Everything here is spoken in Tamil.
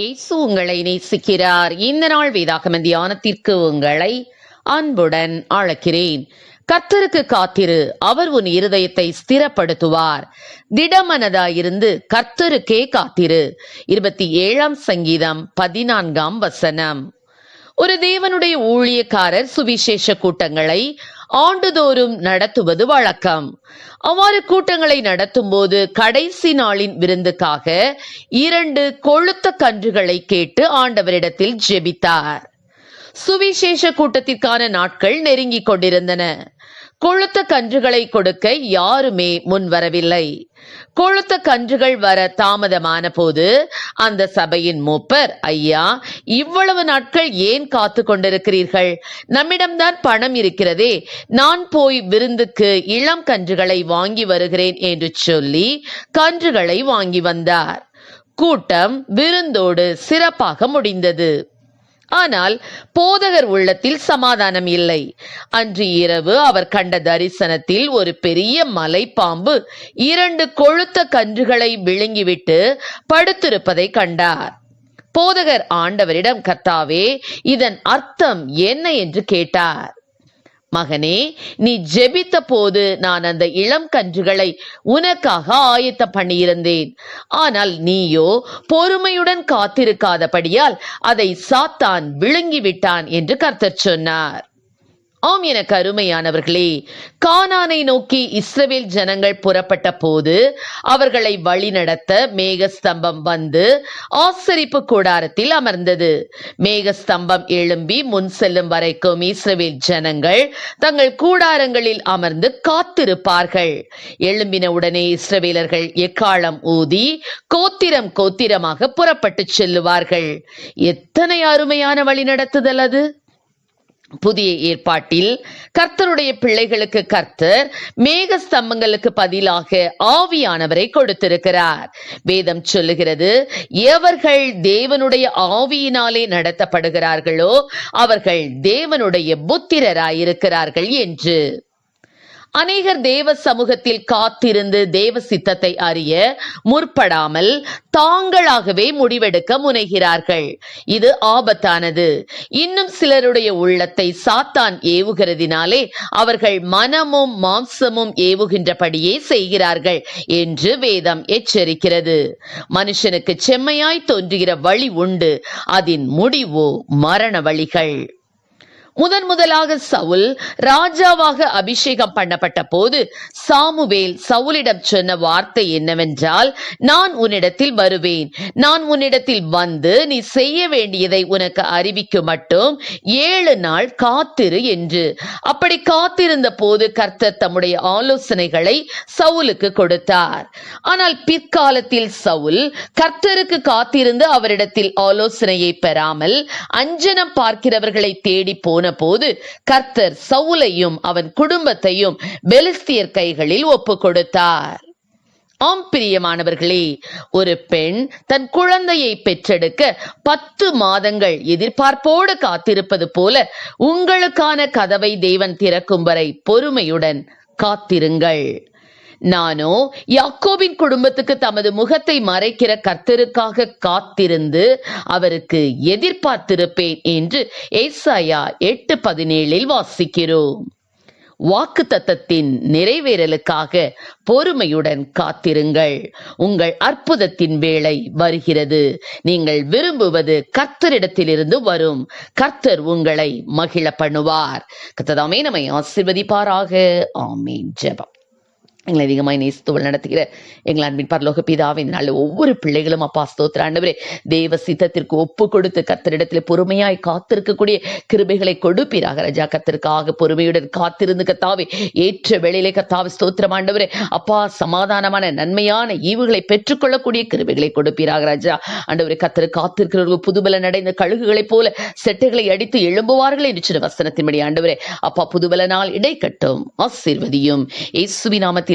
இயேசு உங்களை நேசிக்கிறார். இந்த நாள் வேதாகம தியானத்திற்கு உங்களை அன்புடன் அழைக்கிறேன். கர்த்தருக்கு காத்திரு. அவர் உன் இருதயத்தை ஸ்திரப்படுத்துவார். திடமனதாயிருந்து கர்த்தருக்கே காத்திரு. இருபத்தி ஏழாம் சங்கீதம் பதினான்காம் வசனம். ஒரு தேவனுடைய ஊழியக்காரர் சுவிசேஷ கூட்டங்களை ஆண்டுதோறும் நடத்துவது வழக்கம். அவ்வாறு கூட்டங்களை நடத்தும் போது கடைசி நாளின் விருந்துக்காக இரண்டு கொழுத்த கன்றுகளை கேட்டு ஆண்டவரிடத்தில் ஜெபித்தார். சுவிசேஷ கூட்டத்திற்கான நாட்கள் நெருங்கிக் கொண்டிருந்தன. கொழுத்த கன்றுகளை கொடுக்க யாருமே முன் வரவில்லை கொழுத்த கன்றுகள் வர தாமதமான போது அந்த சபையின் மூப்பர் ஐயா இவ்வளவு நாட்கள் ஏன் காத்து கொண்டிருக்கிறீர்கள்? நம்மிடம்தான் பணம் இருக்கிறதே. நான் போய் விருந்துக்கு இளம் கன்றுகளை வாங்கி வருகிறேன் என்று சொல்லி கன்றுகளை வாங்கி வந்தார். கூட்டம் விருந்தோடு சிறப்பாக முடிந்தது. ஆனால் போதகர் உள்ளத்தில் சமாதானம் இல்லை. அன்று இரவு அவர் கண்ட தரிசனத்தில் ஒரு பெரிய மலைப்பாம்பு இரண்டு கொழுத்த கன்றுகளை விழுங்கிவிட்டு படுத்திருப்பதை கண்டார். போதகர் ஆண்டவரிடம் கர்த்தாவே இதன் அர்த்தம் என்ன? என்று கேட்டார். மகனே நீ ஜெபித்த போது நான் அந்த இளம் கன்றுகளை உனக்காக ஆயத்தம் பண்ணியிருந்தேன். ஆனால் நீயோ பொறுமையுடன் காத்திருக்காதபடியால் அதை சாத்தான் விழுங்கிவிட்டான் என்று கர்த்தர் சொன்னார். ஆம் எனக்கு அருமையானவர்களே கானானை நோக்கி இஸ்ரவேல் ஜனங்கள் புறப்பட்ட போது அவர்களை வழிநடத்த மேகஸ்தம்பம் வந்து ஆசரிப்பு கூடாரத்தில் அமர்ந்தது. மேகஸ்தம்பம் எழும்பி முன் செல்லும் வரைக்கும் இஸ்ரவேல் ஜனங்கள் தங்கள் கூடாரங்களில் அமர்ந்து காத்திருப்பார்கள். எழும்பின உடனே இஸ்ரவேலர்கள் எக்காலம் ஊதி கோத்திரம் கோத்திரமாக புறப்பட்டு செல்லுவார்கள். எத்தனை அருமையான வழிநடத்துதல் அது? புதிய ஏற்பாட்டில் கர்த்தருடைய பிள்ளைகளுக்கு கர்த்தர் மேக ஸ்தம்பங்களுக்கு பதிலாக ஆவியானவரை கொடுத்திருக்கிறார். வேதம் சொல்லுகிறது எவர்கள் தேவனுடைய ஆவியினாலே நடத்தப்படுகிறார்களோ அவர்கள் தேவனுடைய புத்திரராயிருக்கிறார்கள் என்று. அநேகர் தேவ சமூகத்தில் காத்திருந்து தேவ சித்தத்தை அறிய முற்படாமல் தாங்களாகவே முடிவெடுக்க முனைகிறார்கள். இது ஆபத்தானது. இன்னும் சிலருடைய உள்ளத்தை சாத்தான் ஏவுகிறதினாலே அவர்கள் மனமும் மாம்சமும் ஏவுகின்றபடியே செய்கிறார்கள் என்று வேதம் எச்சரிக்கிறது. மனுஷனுக்கு செம்மையாய் தோன்றுகிற வழி உண்டு. அதன் முடிவோ மரண வழிகள். முதன் முதலாக சவுல் ராஜாவாக அபிஷேகம் பண்ணப்பட்ட போது சாமுவேல் சவுலிடம் சொன்ன வார்த்தை என்னவென்றால் நான் உன்னிடத்தில் வருவேன். நான் உன்னிடத்தில் வந்து நீ செய்ய வேண்டியதை உனக்கு அறிவிக்கும் மட்டும் ஏழு நாள் காத்திரு என்று. அப்படி காத்திருந்த போது கர்த்தர் தம்முடைய ஆலோசனைகளை சவுலுக்கு கொடுத்தார். ஆனால் பிற்காலத்தில் சவுல் கர்த்தருக்கு காத்திருந்து அவரிடத்தில் ஆலோசனையை பெறாமல் அஞ்சனம் பார்க்கிறவர்களை தேடி போன போது கர்த்தர் சவுலையும் அவன் குடும்பத்தையும் பெலிஸ்தியர் கைகளில் ஒப்பு கொடுத்தார் ஆம் பிரியமானவர்களே ஒரு பெண் தன் குழந்தையை பெற்றெடுக்க பத்து மாதங்கள் எதிர்பார்ப்போடு காத்திருப்பது போல உங்களுக்கான கதவை தேவன் திறக்கும் வரை பொறுமையுடன் காத்திருங்கள். நானோ யாக்கோபின் குடும்பத்துக்கு தமது முகத்தை மறைக்கிற கர்த்தருக்காக காத்திருந்து அவருக்கு எதிர்பார்த்திருப்பேன் என்று ஏசாயா எட்டு பதினேழில் வாசிக்கிறோம். வாக்கு தத்தத்தின் நிறைவேறலுக்காக பொறுமையுடன் காத்திருங்கள். உங்கள் அற்புதத்தின் வேலை வருகிறது. நீங்கள் விரும்புவது கர்த்தரிடத்திலிருந்து வரும். கர்த்தர் உங்களை மகிழ பண்ணுவார். கத்ததாமே நம்மை ஆசிர்வதிப்பாராக. ஆமீன். ஜெபம். எங்களை அதிகமாக நேசித்துவள் நடத்துகிற எங்கள் அன்பின் பரலோக பிதாவின் நாள் ஒவ்வொரு பிள்ளைகளும் அப்பா ஸ்தோத்திர ஆண்டவரே தேவ சித்தத்திற்கு ஒப்பு கொடுத்து கத்தரிடத்தில் பொறுமையாய் காத்திருக்கக்கூடிய கிருபைகளை கொடுப்பீராக ரஜா. கத்திற்காக பொறுமையுடன் காத்திருந்து கத்தாவே ஏற்ற வேளையிலே கத்தாவை ஸ்தோத்திரம் ஆண்டவரே அப்பா சமாதானமான நன்மையான ஈவுகளை பெற்றுக்கொள்ளக்கூடிய கிருபைகளை கொடுப்பீராக ராஜா. ஆண்டவரே கத்தரு காத்திருக்கிறவர்கள் புதுபல நடைந்த கழுகுகளைப் போல செட்டைகளை அடித்து எழும்புவார்கள் என்று சின்ன வசனத்தின்படி ஆண்டவரே. அப்பா புதுபல நாள் இடைக்கட்டும் ஆசீர்வதியும். இயேசுவி நாமத்தில்